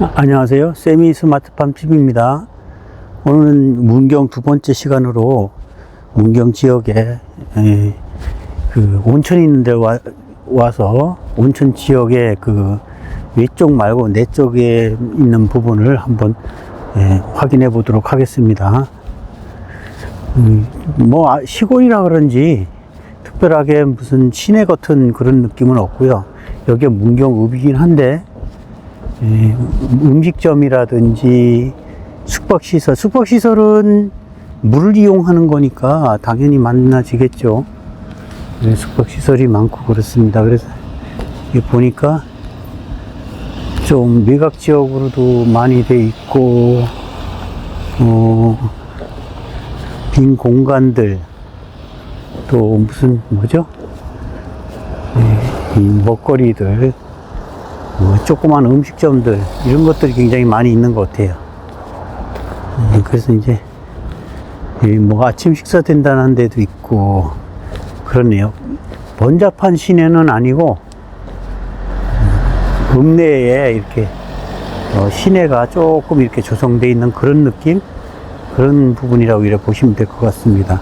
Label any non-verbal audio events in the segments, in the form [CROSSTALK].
아, 안녕하세요. 세미 스마트팜 TV입니다. 오늘은 문경 두 번째 시간으로 문경 지역에 에, 그 온천이 있는 데 와, 와서 온천 지역의 그 외쪽 말고 내 쪽에 있는 부분을 한번 에, 확인해 보도록 하겠습니다. 음, 뭐 아, 시골이라 그런지 특별하게 무슨 시내 같은 그런 느낌은 없고요. 여기 문경읍이긴 한데 예, 음식점이라든지 숙박시설, 숙박시설은 물을 이용하는 거니까 당연히 만나지겠죠. 네, 숙박시설이 많고 그렇습니다. 그래서 보니까 좀 외곽 지역으로도 많이 돼 있고, 어, 빈 공간들, 또 무슨, 뭐죠? 예, 이 먹거리들, 뭐 조그만 음식점들 이런 것들이 굉장히 많이 있는 것 같아요. 음, 그래서 이제 이뭐 아침 식사 된다는 데도 있고 그렇네요. 번잡한 시내는 아니고 음, 읍내에 이렇게 어, 시내가 조금 이렇게 조성되어 있는 그런 느낌 그런 부분이라고 이렇게 보시면 될 것 같습니다.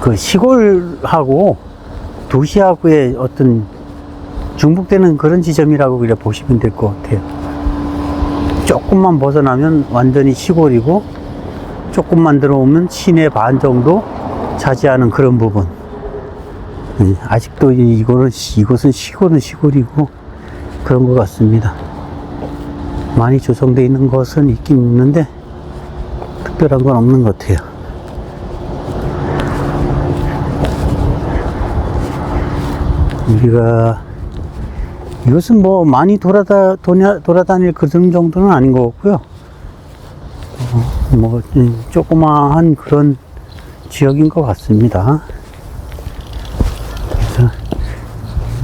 그 시골하고 도시하고의 어떤 중복되는 그런 지점이라고 그래 보시면 될 것 같아요. 조금만 벗어나면 완전히 시골이고 조금만 들어오면 시내 반 정도 차지하는 그런 부분. 음, 아직도 이- 이거는 시- 이곳은 시골은 시골이고 그런 것 같습니다. 많이 조성되어 있는 것은 있긴 있는데 특별한 건 없는 것 같아요. 우리가 이것은 뭐 많이 돌아다, 도냐, 돌아다닐 그런 정도는 아닌 것 같고요. 어, 뭐, 음, 조그마한 그런 지역인 것 같습니다. 그래서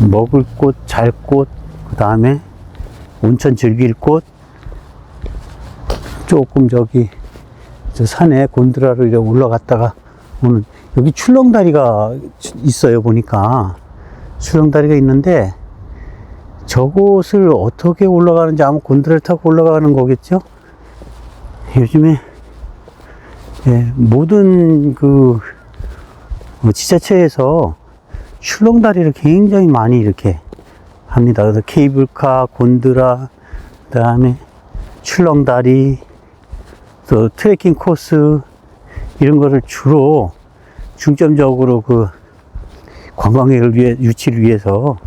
먹을 곳, 잘 곳, 그 다음에 온천 즐길 곳, 조금 저기, 저 산에 곤드라를 올라갔다가 오는, 여기 출렁다리가 있어요, 보니까. 출렁다리가 있는데, 저곳을 어떻게 올라가는지 아마 곤드레를 타고 올라가는 거겠죠? 요즘에 예, 모든 그 어, 지자체에서 출렁다리를 굉장히 많이 이렇게 합니다. 그래서 케이블카, 곤드라, 그 다음에 출렁다리, 또 트레킹 코스 이런 거를 주로 중점적으로 그 관광객을 위해 유치를 위해서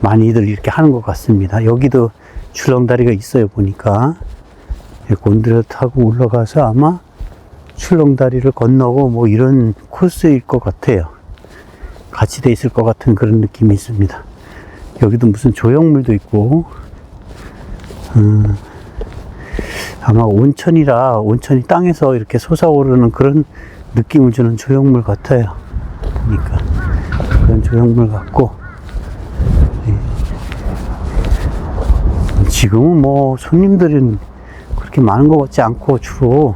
많이들 이렇게 하는 것 같습니다. 여기도 출렁다리가 있어요, 보니까. 곤드레 타고 올라가서 아마 출렁다리를 건너고 뭐 이런 코스일 것 같아요. 같이 돼 있을 것 같은 그런 느낌이 있습니다. 여기도 무슨 조형물도 있고, 음, 아마 온천이라 온천이 땅에서 이렇게 솟아오르는 그런 느낌을 주는 조형물 같아요. 보니까. 그런 조형물 같고, 지금은 뭐 손님들은 그렇게 많은 것 같지 않고 주로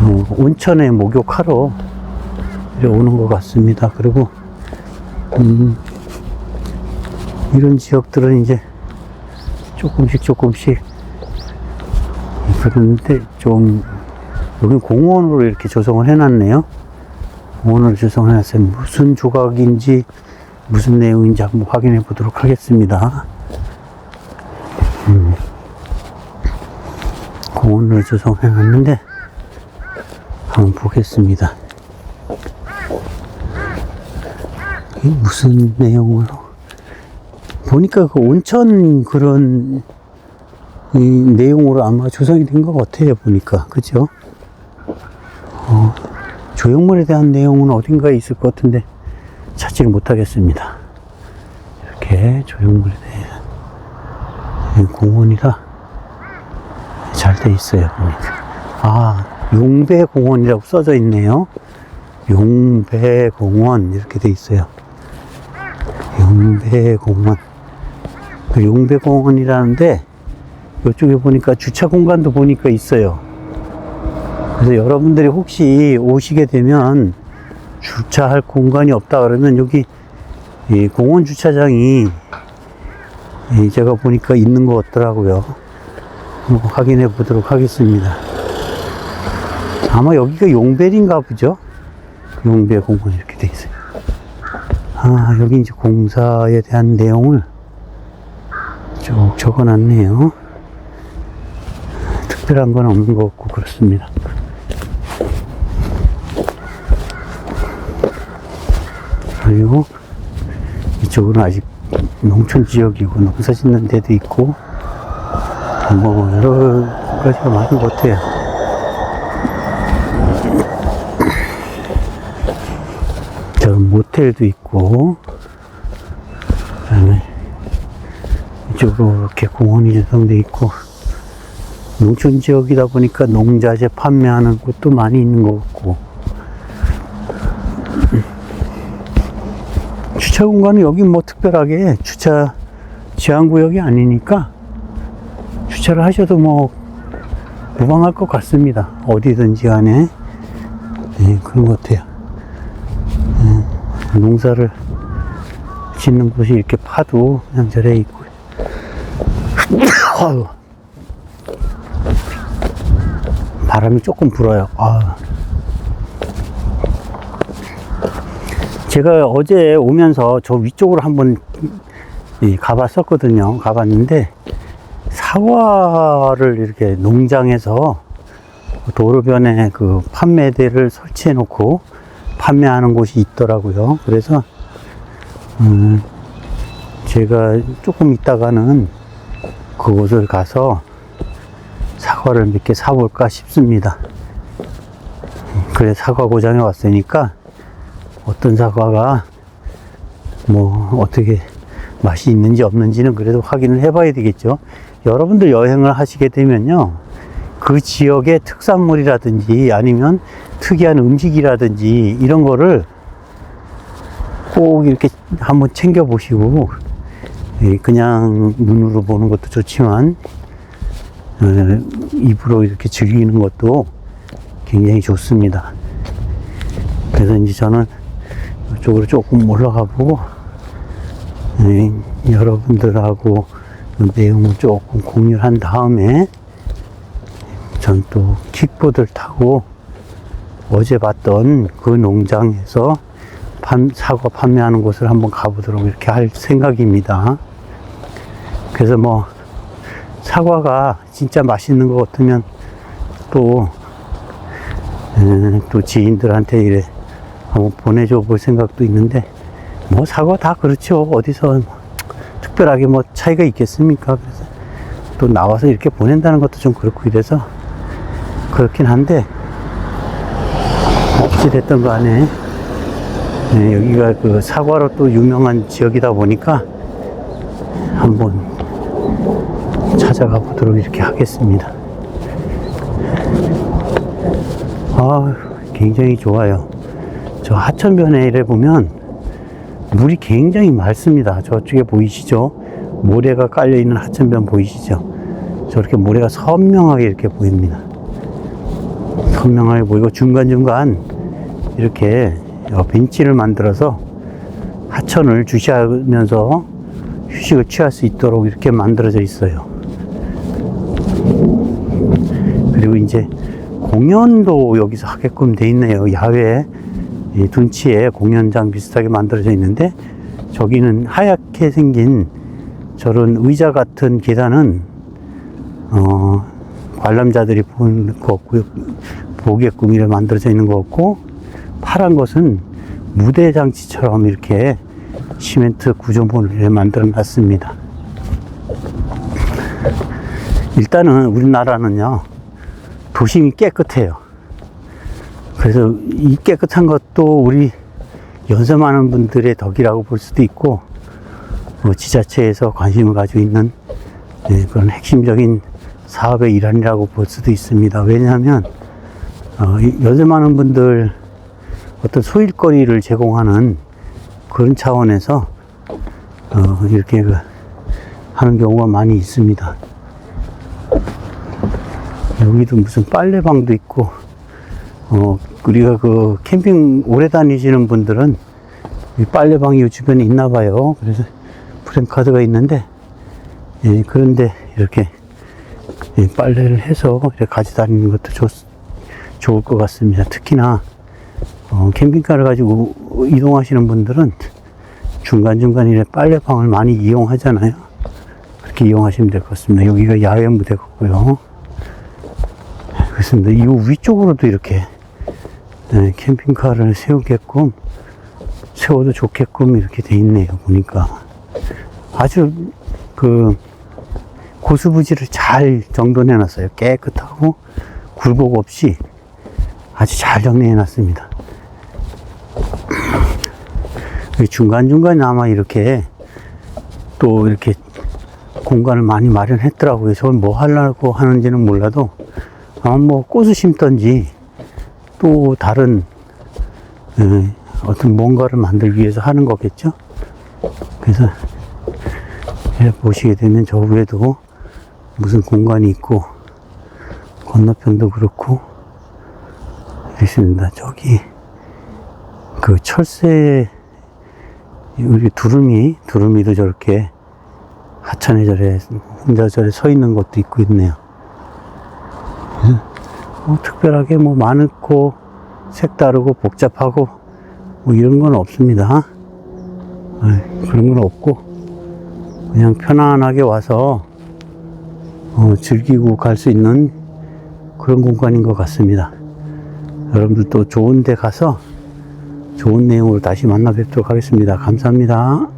어, 온천에 목욕하러 오는 것 같습니다. 그리고 음, 이런 지역들은 이제 조금씩 조금씩 그런데 좀 여기 공원으로 이렇게 조성을 해놨네요. 공원으로 조성을 해놨어요. 무슨 조각인지 무슨 내용인지 한번 확인해 보도록 하겠습니다. 공원을 조성해 놨는데 한번 보겠습니다. 이게 무슨 내용으로 보니까 그 온천 그런 이 내용으로 아마 조성이 된 것 같아요 보니까 그죠? 어, 조형물에 대한 내용은 어딘가에 있을 것 같은데 찾지를 못하겠습니다. 이렇게 조형물에 대한 공원이라 잘 돼 있어요. 아, 용배공원이라고 써져 있네요. 용배공원, 이렇게 돼 있어요. 용배공원. 그 용배공원이라는데, 이쪽에 보니까 주차 공간도 보니까 있어요. 그래서 여러분들이 혹시 오시게 되면 주차할 공간이 없다 그러면 여기 이 공원 주차장이 예, 제가 보니까 있는 것 같더라고요. 확인해 보도록 하겠습니다. 아마 여기가 용벨인가 보죠? 용배 공원 이렇게 돼 있어요. 아, 여기 이제 공사에 대한 내용을 쭉 적어 놨네요. 특별한 건 없는 것 같고, 그렇습니다. 그리고 이쪽은 아직 농촌 지역이고 농사 짓는 데도 있고 뭐 여러 가지가 많은 것 같아요. 저 모텔도 있고 그다음에 이쪽으로 이렇게 공원이 조성돼 있고 농촌 지역이다 보니까 농자재 판매하는 곳도 많이 있는 것 같고 주차 공간은 여기 뭐 특별하게 주차 제한 구역이 아니니까 주차를 하셔도 뭐 무방할 것 같습니다. 어디든지 간에 네, 그런 것 같아요. 음, 농사를 짓는 곳이 이렇게 파도 그냥 저래 있고 [COUGHS] 아유. 바람이 조금 불어요. 아. 제가 어제 오면서 저 위쪽으로 한번 이, 가봤었거든요. 가봤는데 사과를 이렇게 농장에서 도로변에 그 판매대를 설치해 놓고 판매하는 곳이 있더라고요. 그래서 음, 제가 조금 있다가는 그곳을 가서 사과를 몇 개 사볼까 싶습니다. 그래 사과 고장에 왔으니까 어떤 사과가 뭐 어떻게 맛이 있는지 없는지는 그래도 확인을 해봐야 되겠죠. 여러분들 여행을 하시게 되면요. 그 지역의 특산물이라든지 아니면 특이한 음식이라든지 이런 거를 꼭 이렇게 한번 챙겨 보시고 예, 그냥 눈으로 보는 것도 좋지만 어, 입으로 이렇게 즐기는 것도 굉장히 좋습니다. 그래서 이제 저는 이쪽으로 조금 올라가 보고 예, 여러분들하고 그 내용을 조금 공유를 한 다음에 전 또 킥보드를 타고 어제 봤던 그 농장에서 판- 사과 판매하는 곳을 한번 가보도록 이렇게 할 생각입니다. 그래서 뭐 사과가 진짜 맛있는 것 같으면 또, 에, 또 지인들한테 이래 한번 보내줘 볼 생각도 있는데, 뭐 사과 다 그렇죠. 어디서 특별하게 뭐 차이가 있겠습니까? 그래서 또 나와서 이렇게 보낸다는 것도 좀 그렇고 이래서 그렇긴 한데, 어찌됐든 간에, 네, 여기가 그 사과로 또 유명한 지역이다 보니까 한번 찾아가 보도록 이렇게 하겠습니다. 아, 굉장히 좋아요. 저 하천변에 이래 보면 물이 굉장히 맑습니다. 저쪽에 보이시죠? 모래가 깔려 있는 하천변 보이시죠? 저렇게 모래가 선명하게 이렇게 보입니다. 선명하게 보이고 중간중간 이렇게 어, 벤치를 만들어서 하천을 주시하면서 휴식을 취할 수 있도록 이렇게 만들어져 있어요. 그리고 이제 공연도 여기서 하게끔 돼 있네요. 야외 이 둔치에 공연장 비슷하게 만들어져 있는데 저기는 하얗게 생긴 저런 의자 같은 계단은 어, 관람자들이 보는 것 같고요. 보게끔 이렇게 만들어져 있는 것 같고 파란 것은 무대 장치처럼 이렇게 시멘트 구조물을 만들어 놨습니다. 일단은 우리나라는요, 도심이 깨끗해요. 그래서 이 깨끗한 것도 우리 연세 많은 분들의 덕이라고 볼 수도 있고, 뭐 지자체에서 관심을 가지고 있는 네, 그런 핵심적인 사업의 일환이라고 볼 수도 있습니다. 왜냐하면, 어, 많은 분들 어떤 소일거리를 제공하는 그런 차원에서 어, 이렇게 그 하는 경우가 많이 있습니다. 여기도 무슨 빨래방도 있고, 어, 우리가 그 캠핑 오래 다니시는 분들은 이 빨래방이 이 주변에 있나 봐요. 그래서 프랭카드가 있는데, 예, 그런데 이렇게 예, 빨래를 해서 가져다니는 것도 좋, 좋을 것 같습니다. 특히나 어, 캠핑카를 가지고 이동하시는 분들은 중간중간 이렇게 빨래방을 많이 이용하잖아요. 그렇게 이용하시면 될 것 같습니다. 여기가 야외 무대 같고요. 그렇습니다. 이 위쪽으로도 이렇게 네, 캠핑카를 세우게끔 세워도 좋게끔 이렇게 돼 있네요. 보니까 아주 그 고수부지를 잘 정돈해 놨어요. 깨끗하고 굴곡 없이 아주 잘 정리해 놨습니다. [CLEARS THROAT] 중간중간에 아마 이렇게 또 이렇게 공간을 많이 마련했더라고요. 저건 뭐 하려고 하는지는 몰라도 아마 뭐 꽃을 심던지 또 다른 예, 어떤 뭔가를 만들기 위해서 하는 거겠죠. 그래서 보시게 되면 저 위에도 무슨 공간이 있고 건너편도 그렇고 있습니다. 저기 그 철새 우리 두루미 두루미도 저렇게 하천에 저래 혼자 저래 서 있는 것도 있고 있네요. 뭐 특별하게 뭐 많고 색다르고 복잡하고 뭐 이런 건 없습니다. 아, 그런 건 없고 그냥 편안하게 와서 어, 즐기고 갈 수 있는 그런 공간인 것 같습니다. 여러분들 또 좋은 데 가서 좋은 내용으로 다시 만나 뵙도록 하겠습니다. 감사합니다.